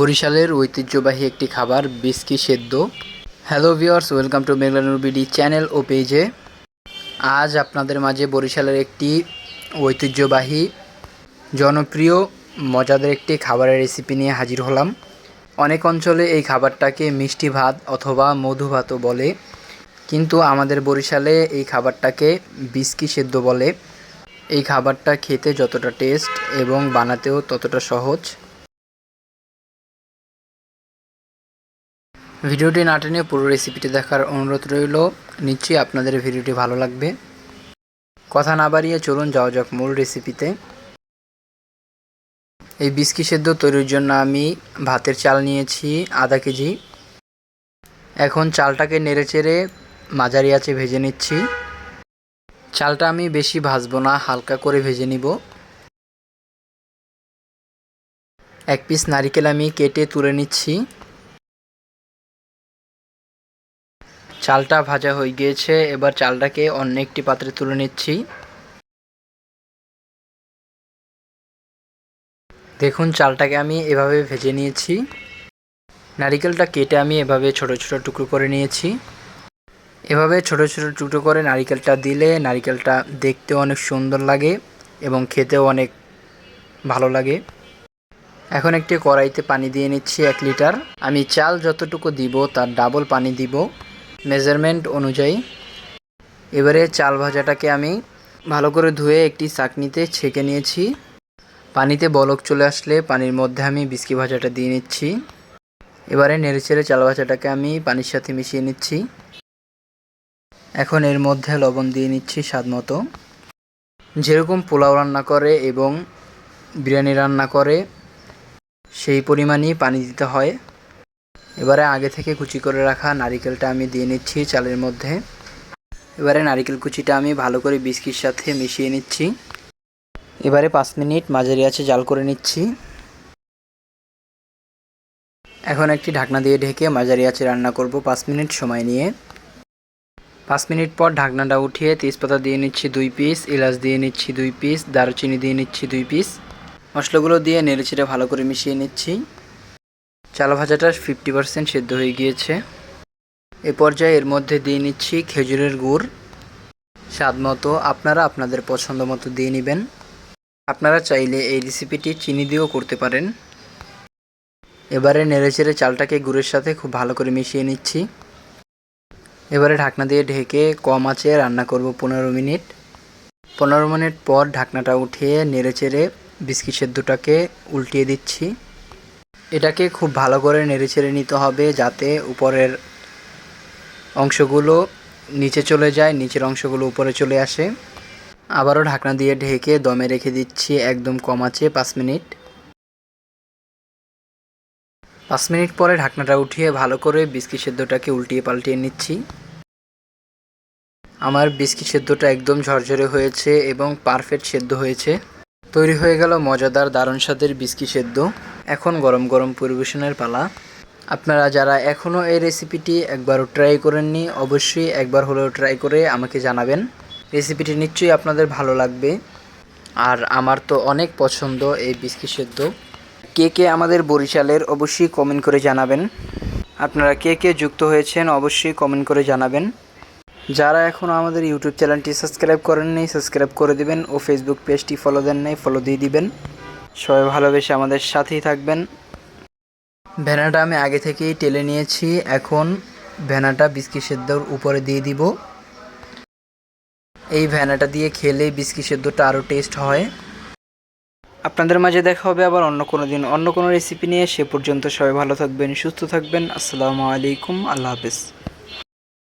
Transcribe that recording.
বরিশালের ঐতিহ্যবাহী একটি খাবার, বিস্কি সেদ্ধ। Hello viewers welcome to Meghlanur BD channel ও পেজে আজ আপনাদের মাঝে বরিশালের একটি ঐতিহ্যবাহী, জনপ্রিয়, মজাদার একটি খাবারের রেসিপি নিয়ে হাজির হলাম। অনেক অঞ্চলে এই খাবারটাকে মিষ্টি ভাত অথবা মধু ভাতও বলে। কিন্তু আমাদের বরিশালে এই খাবারটাকে বিস্কি সেদ্ধ বলে। এই খাবারটা খেতে যতটা টেস্ট এবং বানাতেও ততটা সহজ। ভিডিওটি না টেনে পুরো রেসিপিটি দেখার অনুরোধ রইল। নিশ্চয়ই আপনাদের ভিডিওটি ভালো লাগবে। কথা না বাড়িয়ে চলুন যাওয়া যাক মূল রেসিপিতে এই বিস্কি সেদ্ধ তৈরির জন্য আমি ভাতের চাল নিয়েছি, আধা কেজি। এখন চালটাকে নেড়ে চেড়ে মাঝারি আছে ভেজে নিচ্ছি। চালটা আমি বেশি ভাজবো না, হালকা করে ভেজে নিব। এক পিস নারিকেল আমি কেটে তুলে নিচ্ছি। চালটা ভাজা হয়ে গিয়েছে। এবার চালটাকে অন্য একটি পাত্রে তুলে নিচ্ছি। দেখুন, চালটাকে আমি এভাবে ভেজে নিয়েছি। নারিকেলটা কেটে আমি এভাবে ছোট ছোট টুকরো করে নিয়েছি। এভাবে ছোট ছোট টুকরো করে নারিকেলটা দিলে নারিকেলটা দেখতে অনেক সুন্দর লাগে এবং খেতেও অনেক ভালো লাগে। এখন একটি কড়াইতে পানি দিয়ে নিচ্ছি এক লিটার। আমি চাল যতটুকু দিব, তার ডাবল পানি দিব। মেজারমেন্ট অনুযায়ী। এবারে চাল ভাজাটাকে আমি ভালো করে ধুয়ে একটি চাকনিতে ছেঁকে নিয়েছি। পানিতে বলক চলে আসলে পানির মধ্যে আমি বিস্কি ভাজাটা দিয়ে নিচ্ছি। এবারে নেড়েচেড়ে চাল ভাজাটাকে আমি পানির সাথে মিশিয়ে নিচ্ছি। এখন এর মধ্যে লবণ দিয়ে নিচ্ছি স্বাদ মতো। যেরকম পোলাও রান্না করে এবং বিরিয়ানি রান্না করে, সেই পরিমাণই পানি দিতে হয়। এবারে আগে থেকে কুচি করে রাখা নারিকেলটা আমি দিয়ে নিচ্ছি চালের মধ্যে। এবারে নারিকেল কুচিটা আমি ভালো করে বিস্কির সাথে মিশিয়ে নিচ্ছি। এবারে পাঁচ মিনিট মাঝারি আছে জাল করে নিচ্ছি। এখন একটি ঢাকনা দিয়ে ঢেকে মাঝারি আছে রান্না করব পাঁচ মিনিট সময় নিয়ে। পাঁচ মিনিট পর ঢাকনাটা উঠিয়ে তেজপাতা দিয়ে নিচ্ছি দুই পিস, এলাচ দিয়ে নিচ্ছি দুই পিস, দারুচিনি দিয়ে নিচ্ছি দুই পিস। মশলাগুলো দিয়ে নেড়েচেড়ে ভালো করে মিশিয়ে নিচ্ছি। চাল ভাজাটা ফিফটি পারসেন্ট সেদ্ধ হয়ে গিয়েছে। এ পর্যায়ে এর মধ্যে দিয়ে নিচ্ছি খেজুরের গুড়। স্বাদ মতো আপনারা আপনাদের পছন্দ মতো দিয়ে নেবেন। আপনারা চাইলে এই রেসিপিটি চিনি দিয়েও করতে পারেন। এবারে নেড়েচেড়ে চালটাকে গুড়ের সাথে খুব ভালো করে মিশিয়ে নিচ্ছি। এবারে ঢাকনা দিয়ে ঢেকে কম আঁচে রান্না করব পনেরো মিনিট। পনেরো মিনিট পর ঢাকনাটা উঠিয়ে নেড়ে নেড়েচেড়ে বিস্কিট সেদ্ধটাকে উল্টিয়ে দিচ্ছি। এটাকে খুব ভালো করে নেড়েচেড়ে নিতে হবে যাতে উপরের অংশগুলো নিচে চলে যায়, নিচের অংশগুলো উপরে চলে আসে। আবারও ঢাকনা দিয়ে ঢেকে দমে রেখে দিচ্ছি একদম কম আছে পাঁচ মিনিট। পাঁচ মিনিট পরে ঢাকনাটা উঠিয়ে ভালো করে বিস্কিট সেদ্ধটাকে উল্টিয়ে পাল্টিয়ে নিচ্ছি। আমার বিস্কিট সেদ্ধটা একদম ঝরঝরে হয়েছে এবং পারফেক্ট সেদ্ধ হয়েছে। তৈরি হয়ে গেল মজাদার দারুণ স্বাদের বিস্কি সেদ্ধ। এখন গরম গরম পরিবেশনের পালা। আপনারা যারা এখনও এই রেসিপিটি একবারও ট্রাই করেননি, অবশ্যই একবার হলেও ট্রাই করে আমাকে জানাবেন। রেসিপিটি নিশ্চয়ই আপনাদের ভালো লাগবে। আর আমার তো অনেক পছন্দ এই বিস্কি সেদ্ধ। কে কে আমাদের বরিশালের অবশ্যই কমেন্ট করে জানাবেন। আপনারা কে কে যুক্ত হয়েছেন অবশ্যই কমেন্ট করে জানাবেন। যারা এখনও আমাদের ইউটিউব চ্যানেলটি সাবস্ক্রাইব করেননি সাবস্ক্রাইব করে দিবেন ও ফেসবুক পেজটি ফলো দেন নাই ফলো দিয়ে দিবেন। সবাই ভালোবেসে আমাদের সাথেই থাকবেন। ভেনাটা আমি আগে থেকেই টেলে নিয়েছি। এখন ভেনাটা বিস্কি সেদ্ধর উপরে দিয়ে দিব। এই ভেনাটা দিয়ে খেলে বিস্কি সেদ্ধটা আরও টেস্ট হয়। আপনাদের মাঝে দেখা হবে আবার অন্য কোনো দিন। অন্য কোনো রেসিপি নিয়ে। সে পর্যন্ত সবাই ভালো থাকবেন, সুস্থ থাকবেন। আসসালামু আলাইকুম। আল্লাহ হাফেজ।